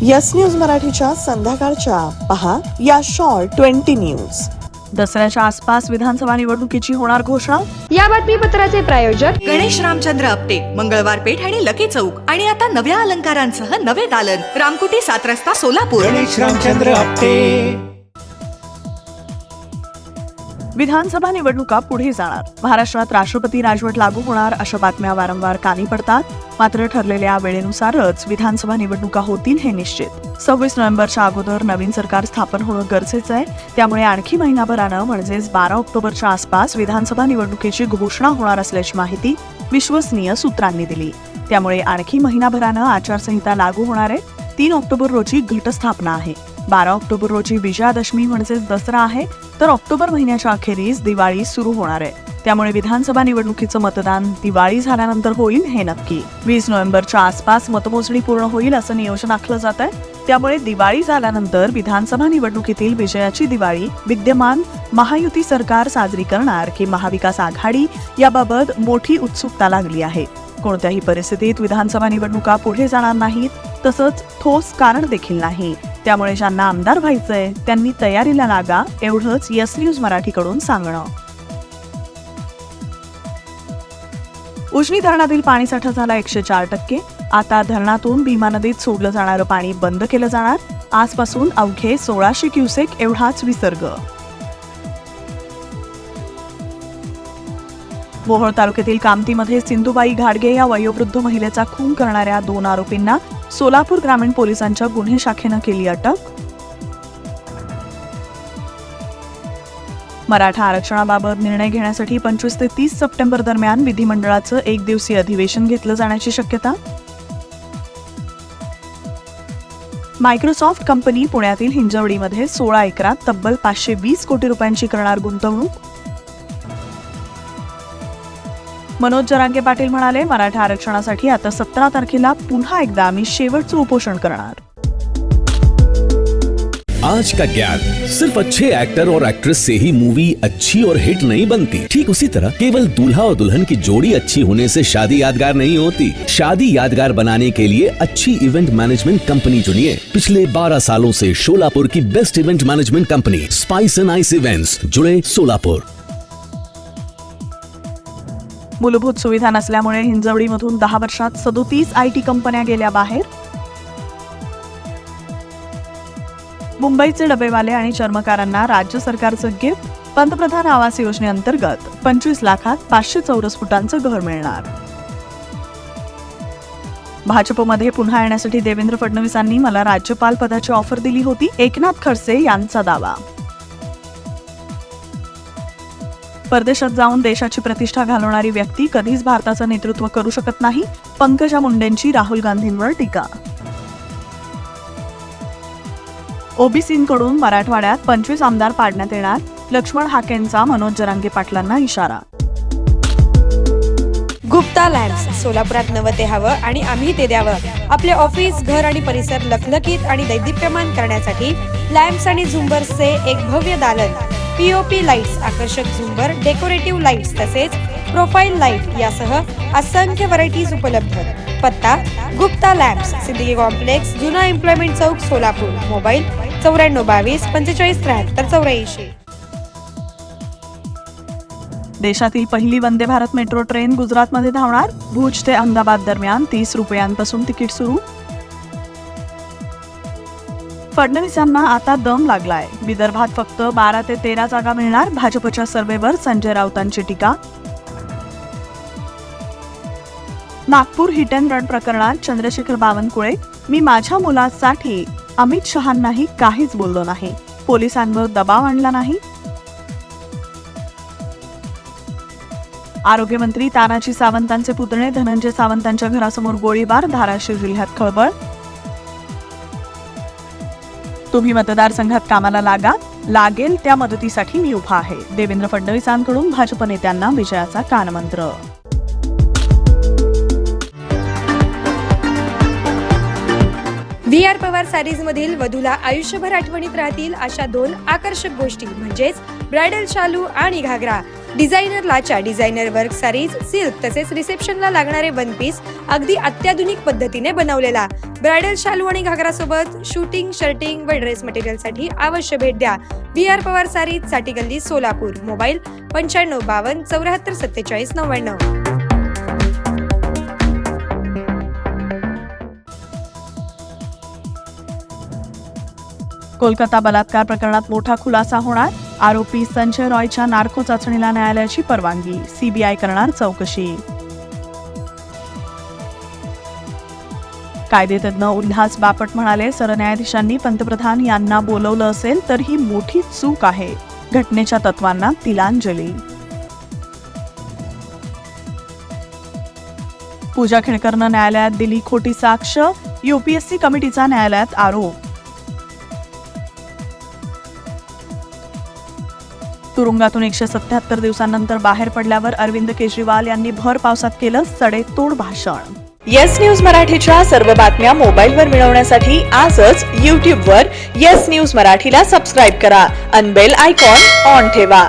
Yes news मराठीच्या संध्याकाळच्या. पहा या शॉर्ट ट्वेंटी न्यूज. दसऱ्याच्या आसपास विधानसभा निवडणुकीची होणार घोषणा? या बातमीपत्राचे प्रायोजक गणेश रामचंद्र आपटे मंगळवार पेठ आणि लकी चौक. आणि आता नव्या अलंकारांसह नवे दालन. रामकुटी सात रस्ता सोलापूर. गणेश रामचंद्र आपटे. विधानसभा निवडणुका पुढे जाणार. महाराष्ट्रात राष्ट्रपती राजवट लागू होणार अशा बातम्या वारंवार कानी पडतात. मात्र ठरलेल्या वेळेनुसारच विधानसभा निवडणुका होतील हे निश्चित. सव्वीस नोव्हेंबरच्या अगोदर नवीन सरकार स्थापन होणं गरजेचं आहे. त्यामुळे आणखी महिनाभरानं म्हणजेच बारा ऑक्टोबरच्या आसपास विधानसभा निवडणुकीची घोषणा होणार असल्याची माहिती विश्वसनीय सूत्रांनी दिली. त्यामुळे आणखी महिनाभरानं आचारसंहिता लागू होणार आहे. तीन ऑक्टोबर रोजी घटस्थापना आहे. बारा ऑक्टोबर रोजी विजयादशमी म्हणजेच दसरा आहे तर ऑक्टोबर महिन्याच्या अखेरीस दिवाळी सुरू होणार आहे. त्यामुळे विधानसभा निवडणुकीचं मतदान दिवाळी झाल्यानंतर होईल हे नक्की. वीस नोव्हेंबरच्या आसपास मतमोजणी पूर्ण होईल असं नियोजन आखलं जात आहे. त्यामुळे दिवाळी झाल्यानंतर विधानसभा निवडणुकीतील विजयाची दिवाळी विद्यमान महायुती सरकार साजरी करणार की महाविकास आघाडी याबाबत मोठी उत्सुकता लागली आहे. कोणत्याही परिस्थितीत विधानसभा निवडणुका पुढे जाणार नाहीत तसंच ठोस कारण देखील नाही. त्यामुळे ज्यांना आमदार व्हायचंय त्यांनी तयारीला लागा एवढंच यस न्यूज मराठीकडून सांगणं. उजनी धरणातील पाणीसाठा झाला एकशे चार टक्के. आता धरणातून भीमा नदीत सोडलं जाणारं पाणी बंद केलं जाणार. आजपासून अवघे सोळाशे क्युसेक एवढाच विसर्ग. मोहोळ तालुक्यातील कामतीमध्ये सिंधुबाई घाडगे या वयोवृद्ध महिलेचा खून करणाऱ्या दोन आरोपींना सोलापूर ग्रामीण पोलिसांच्या गुन्हे शाखेनं केली अटक. मराठा आरक्षणाबाबत निर्णय घेण्यासाठी पंचवीस ते तीस सप्टेंबर दरम्यान विधिमंडळाचं एक दिवसीय अधिवेशन घेतलं जाण्याची शक्यता. मायक्रोसॉफ्ट कंपनी पुण्यातील हिंजवडीमध्ये सोळा एकरात तब्बल पाचशे वीस कोटी रुपयांची करणार गुंतवणूक. मनोज जरांगे पाटील म्हणाले, मराठा आरक्षणासाठी आता सतरा तारखेला पुन्हा एकदा आम्ही शेवटचं उपोषण करणार. आज का ज्ञान? सिर्फ़ अच्छे एक्टर और एक्ट्रेस से ही मूवी अच्छी और हिट नहीं बनती। ठीक उसी तरह, केवल दूल्हा और दुल्हन की जोड़ी अच्छी होने से शादी यादगार नहीं होती। शादी यादगार बनाने के लिए अच्छी इवेंट मैनेजमेंट कंपनी चुनिए। पिछले 12 सालों से शोलापुर की best event management company spice and ice events जुड़े सोलापुर मूलभूत सुविधा नसल्यामुळे हिंजवडीमधून दहा वर्षात सदोतीस आय टी कंपन्या गेल्या बाहेर. मुंबईचे डबेवाले आणि चर्मकारांना राज्य सरकारचं गिफ्ट पंतप्रधान आवास योजनेअंतर्गत पंचवीस लाखात पाचशे चौरस फुटांचं घर मिळणार. भाजपमध्ये पुन्हा येण्यासाठी देवेंद्र फडणवीसांनी मला राज्यपाल पदाची ऑफर दिली होती एकनाथ खडसे यांचा दावा. परदेशात जाऊन देशाची प्रतिष्ठा घालवणारी व्यक्ती कधीच भारताचं नेतृत्व करू शकत नाही. पंकजा मुंडेंची राहुल गांधींवर टीका. ओबीसींकडून मराठवाड्यात पंचवीस आमदार पाडण्यात येणार. लक्ष्मण हाकेंचा मनोज जरांगे पाटलांना इशारा. गुप्ता लॅम्प्स सोलापुरात नवं ते हवं आणि आम्ही ते द्यावं. आपले ऑफिस घर आणि परिसर लखलखीत आणि दैदिप्यमान करण्यासाठी लॅम्प्स आणि झुंबर्सचे एक भव्य दालन. पीओपी लाईट्स आकर्षक झुंबर डेकोरेटिव्ह लाईट्स तसेच प्रोफाईल लाइट यासह असंख्य व्हरायटीज उपलब्ध. पत्ता गुप्ता लॅम्प्स सिद्दीकी कॉम्प्लेक्स जुना एम्प्लॉयमेंट चौक सोलापूर. मोबाईल चौऱ्याण्णव बावीस पंचेचाळीस त्र्याहत्तर चौऱ्याऐंशी. देशातील पहिली वंदे भारत मेट्रो ट्रेन गुजरातमध्ये धावणार. भुज ते अहमदाबाद दरम्यान तीस रुपयांपासून तिकीट सुरू. फडणवीसांना आता दम लागलाय. विदर्भात फक्त बारा ते तेरा जागा मिळणार भाजपच्या सर्वेवर संजय राऊतांची टीका. नागपूर हिट अँड रन प्रकरणात चंद्रशेखर बावनकुळे मी माझ्या मुलासाठी अमित शहांनाही काहीच बोललो नाही. पोलिसांवर दबाव आणला नाही. आरोग्यमंत्री तानाजी सावंतांचे पुतणे धनंजय सावंतांच्या घरासमोर गोळीबार धाराशिव जिल्ह्यात खळबळ तुम्ही मतदारसंघात कामाला लागा लागेल त्या मदतीसाठी मी उभा आहे. देवेंद्र फडणवीसांकडून भाजप नेत्यांना विजयाचा कानमंत्र. व्ही आर पवार सॅरीज मधील वधूला आयुष्यभर आठवणीत राहतील अशा दोन आकर्षक गोष्टी म्हणजेच ब्रायडल शालू आणि घागरा. Designer designer work saris silk तसेच रिसेप्शनला लागणारे वन पीस अगदी अत्याधुनिक पद्धतीने बनवलेला. ब्रायडल शालू आणि घागरासोबत शूटिंग शर्टिंग व ड्रेस मटेरियलसाठी अवश्य भेट द्या. बी आर पवार सारीजसाठी गल्ली सोलापूर. मोबाईल पंच्याण्णव बावन्न चौऱ्याहत्तर सत्तेचाळीस नव्याण्णव. कोलकाता बलात्कार प्रकरणात मोठा खुलासा होणार? आरोपी संजय रॉयच्या नार्को चाचणीला न्यायालयाची परवानगी. सीबीआय करणार चौकशी. कायदेतज्ञ उल्हास बापट म्हणाले सरन्यायाधीशांनी पंतप्रधान यांना बोलवलं असेल तर ही मोठी चूक आहे. घटनेच्या तत्वांना तिलांजली. पूजा खेळकरनं न्यायालयात दिली खोटी साक्ष. युपीएससी कमिटीचा न्यायालयात आरोप. तुरुंगातून एकशे सत्याहत्तर दिवसांनंतर बाहेर पडल्यावर अरविंद केजरीवाल यांनी भर पावसात केलं सडेतोड भाषण. येस न्यूज मराठीच्या सर्व बातम्या मोबाईलवर मिळवण्यासाठी आजच यूट्यूबवर येस न्यूज मराठीला सबस्क्राईब करा. अनबेल आयकॉन ऑन ठेवा.